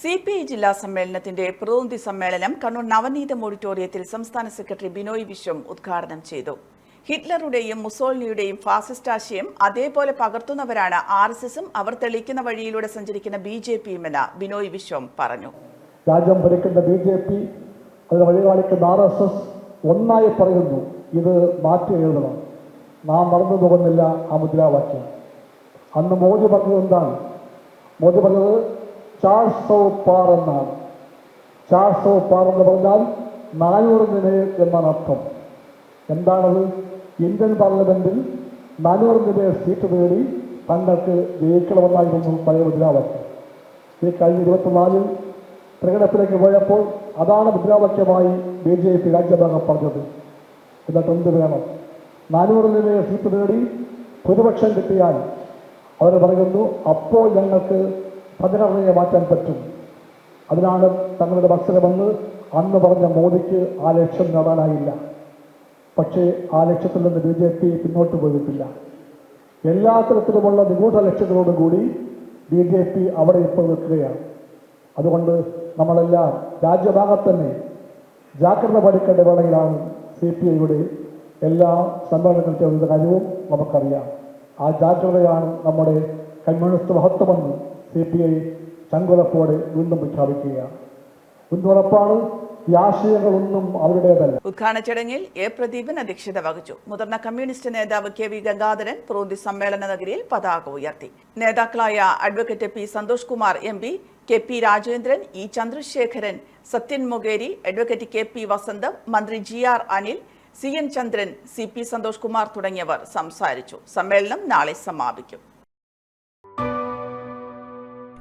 C P I ജില്ലാ സമ്മേളനത്തിന്റെ പ്രതിനിധി സമ്മേളനം കണ്ണൂർ നവനീതം ഓഡിറ്റോറിയത്തിൽ സംസ്ഥാന സെക്രട്ടറി ബിനോയ് വിശ്വം ഉദ്ഘാടനം ചെയ്തു. ഹിറ്റ്ലറുടെയും മുസോളിനിയുടെയും ഫാസിസ്റ്റ് ആശയം അതേപോലെ പകർത്തുന്നവരാണ് ആർ എസ് എസും അവർ തെളിയിക്കുന്ന വഴിയിലൂടെ സഞ്ചരിക്കുന്ന ബി ജെ പിയും എന്ന് ബിനോയ് വിശ്വം പറഞ്ഞു. രാജ്യം ഭരിക്കുന്ന ബി ജെ പി അതിന് വഴികാണിക്കുന്ന ആർ എസ് എസ് ഒന്നായി പറയുന്നു. ഇത് മാറ്റി എഴുതണം. നാം മറന്നു പോകുന്നില്ല ആ മുദ്രാവാക്യം. അന്ന് മോദി പറഞ്ഞത് എന്താണ്? മോദി പറഞ്ഞത് ചാർസ് പാർ എന്നാണ് ചാർസോ പാർ എന്ന് പറഞ്ഞാൽ നാനൂറ് നിലയം എന്നാണ് അർത്ഥം എന്താണത്? ഇന്ത്യൻ പാർലമെന്റിൽ നാനൂറ് നിലയ സീറ്റ് നേടി തങ്ങൾക്ക് ജയിക്കണമെന്നായിരുന്നു പഴയ മുദ്രാവാക്യം. ഈ കഴിഞ്ഞ ഇരുപത്തിനാലിൽ പ്രകടനത്തിലേക്ക് പോയപ്പോൾ അതാണ് മുദ്രാവാക്യമായി ബി ജെ പി രാജ്യഭാഗം പറഞ്ഞത്. എന്നിട്ട് എന്ത് വേണം? നാനൂറ് നിലയ സീറ്റ് നേടി ഭൂരിപക്ഷം കിട്ടിയാൽ അവർ പറയുന്നു അപ്പോൾ ഞങ്ങൾക്ക് ഭരണഘടനയെ മാറ്റാൻ പറ്റും. അതിനാണ് തങ്ങളുടെ മത്സരമെന്ന് അന്ന് പറഞ്ഞ മോദിക്ക് ആ ലക്ഷ്യം നേടാനായില്ല. പക്ഷേ ആ ലക്ഷ്യത്തിൽ നിന്ന് ബി ജെ പി പിന്നോട്ട് പോയിട്ടില്ല. എല്ലാ തരത്തിലുമുള്ള നിഗൂഢ ലക്ഷ്യങ്ങളോടുകൂടി ബി ജെ പി അവിടെ ഇപ്പോൾ നിൽക്കുകയാണ്. അതുകൊണ്ട് നമ്മളെല്ലാം രാജ്യഭാഗത്ത് തന്നെ ജാഗ്രത പാലിക്കേണ്ട വേളയിലാണ് സി പി ഐയുടെ എല്ലാ സമ്മേളനങ്ങൾ ചേർന്ന കാര്യവും നമുക്കറിയാം. ആ ജാഗ്രതയാണ് നമ്മുടെ കമ്മ്യൂണിസ്റ്റ് മഹത്വമെന്ന് സി പി ഐ ചങ്കുറപ്പോടെ വീണ്ടും പ്രഖ്യാപിക്കുകയാണ്. പിന്തുണപ്പാണ് ഈ ആശയങ്ങളൊന്നും അവരുടേതല്ല. ഉദ്ഘാടന ചടങ്ങിൽ എ പ്രദീപൻ അധ്യക്ഷത വഹിച്ചു. മുതിർന്ന കമ്മ്യൂണിസ്റ്റ് നേതാവ് കെ വി ഗംഗാധരൻ പ്രൂന്തി സമ്മേളന നഗരിയിൽ പതാക ഉയർത്തി. നേതാക്കളായ advocate P Santhosh Kumar M P K P Rajendran E Chandrasekharan Sathyan Mokeri advocate K P Vasantham മന്ത്രി G R Anil C N Chandran C P Santhosh Kumar തുടങ്ങിയവർ സംസാരിച്ചു. സമ്മേളനം നാളെ സമാപിക്കും.